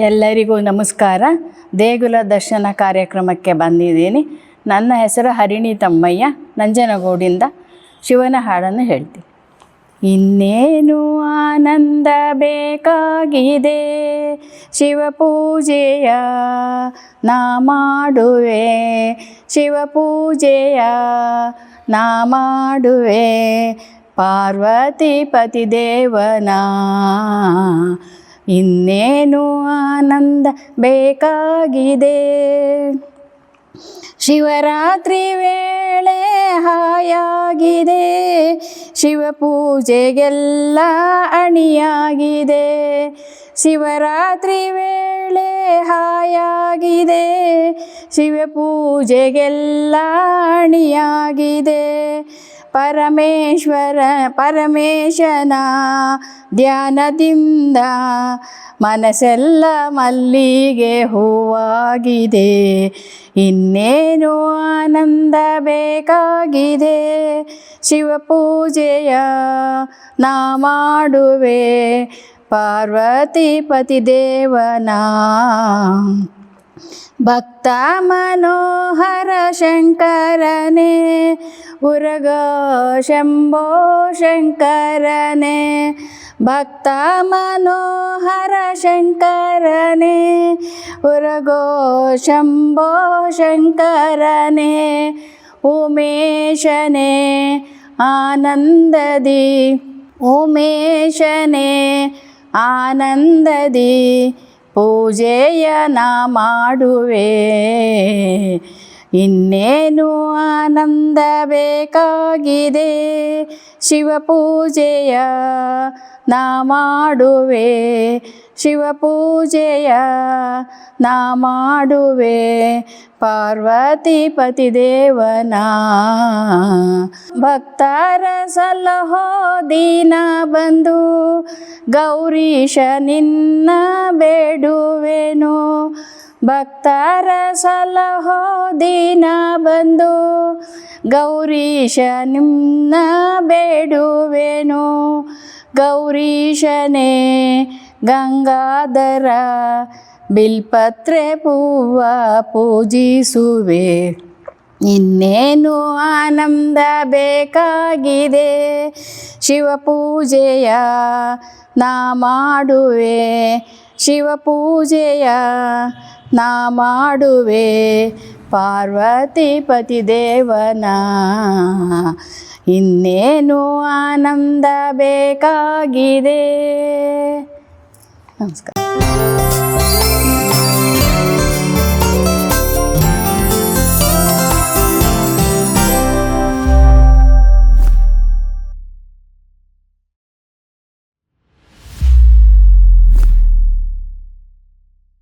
ಎಲ್ಲರಿಗೂ ನಮಸ್ಕಾರ. ದೇಗುಲ ದರ್ಶನ ಕಾರ್ಯಕ್ರಮಕ್ಕೆ ಬಂದಿದ್ದೀನಿ. ನನ್ನ ಹೆಸರು ಹರಿಣಿ ತಮ್ಮಯ್ಯ. ನಂಜನಗೂಡಿಂದ ಶಿವನ ಹಾಡನ್ನು ಹೇಳ್ತೀನಿ. ಇನ್ನೇನು ಆನಂದ ಬೇಕಾಗಿದೆ? ಶಿವಪೂಜೆಯ ನಾ ಮಾಡುವೆ. ಶಿವಪೂಜೆಯ ನಾ ಮಾಡುವೆ. ಪಾರ್ವತಿ ಪತಿ ದೇವನ ಇನ್ನೇನು ಆನಂದ ಬೇಕಾಗಿದೆ? ಶಿವರಾತ್ರಿ ವೇಳೆ ಹಾಯಾಗಿದೆ. ಶಿವಪೂಜೆಗೆಲ್ಲ ಅಣಿಯಾಗಿದೆ. ಶಿವರಾತ್ರಿ ವೇಳೆ ಹಾಯಾಗಿದೆ. ಶಿವಪೂಜೆಗೆಲ್ಲ ಅಣಿಯಾಗಿದೆ. ಪರಮೇಶ್ವರ, ಪರಮೇಶನ ಧ್ಯಾನದಿಂದ ಮನಸ್ಸೆಲ್ಲ ಮಲ್ಲಿಗೆ ಹೂವಾಗಿದೆ. ಇನ್ನೇನು ಆನಂದ ಬೇಕಾಗಿದೆ? ಶಿವಪೂಜೆಯ ನಾ ಮಾಡುವೆ ಪಾರ್ವತಿ ಪತಿ ದೇವನ. ಭಕ್ತ ಮನೋಹರ ಶಂಕರನೇ, ಉರಗ ಶಂಭೋ ಶಂಕರನೇ, ಭಕ್ತ ಮನೋಹರ ಶಂಕರನೇ, ಉರಗೋ ಶಂಭೋ ಶಂಕರನೇ, ಉಮೇಶನೇ, ಆನಂದದಿ ಉಮೇಶನೇ, ಆನಂದದಿ ಪೂಜೆಯ ನಾ ಮಾಡುವೆ. ಇನ್ನೇನು ಆನಂದ ಬೇಕಾಗಿದೆ? ಶಿವಪೂಜೆಯ ನಾ ಮಾಡುವೆ ಶಿವಪೂಜೆಯ ನಾ ಮಾಡುವೆ ಪಾರ್ವತಿ ಪತಿ ದೇವನ ಭಕ್ತರ ಸಲಹೋ ದೀನ ಬಂದು ಗೌರೀಶ ನಿನ್ನ ಬೇಡುವೆನು? ಭಕ್ತರ ಸಲಹೋ ದಿನ ಬಂದು ಗೌರೀಶ ನಿನ್ನ ಬೇಡುವೆನು. ಗೌರೀಶನೇ ಗಂಗಾಧರ ಬಿಲ್ಪತ್ರೆ ಪೂವ ಪೂಜಿಸುವೆ. ಇನ್ನೇನು ಆನಂದ ಬೇಕಾಗಿದೆ. ಶಿವಪೂಜೆಯ ನಾ ಮಾಡುವೆ. ಶಿವಪೂಜೆಯ ನಾ ಮಾಡುವೆ ಪಾರ್ವತಿ ಪತಿ ದೇವನ. ಇನ್ನೇನು ಆನಂದ ಬೇಕಾಗಿದೆ? ನಮಸ್ಕಾರ.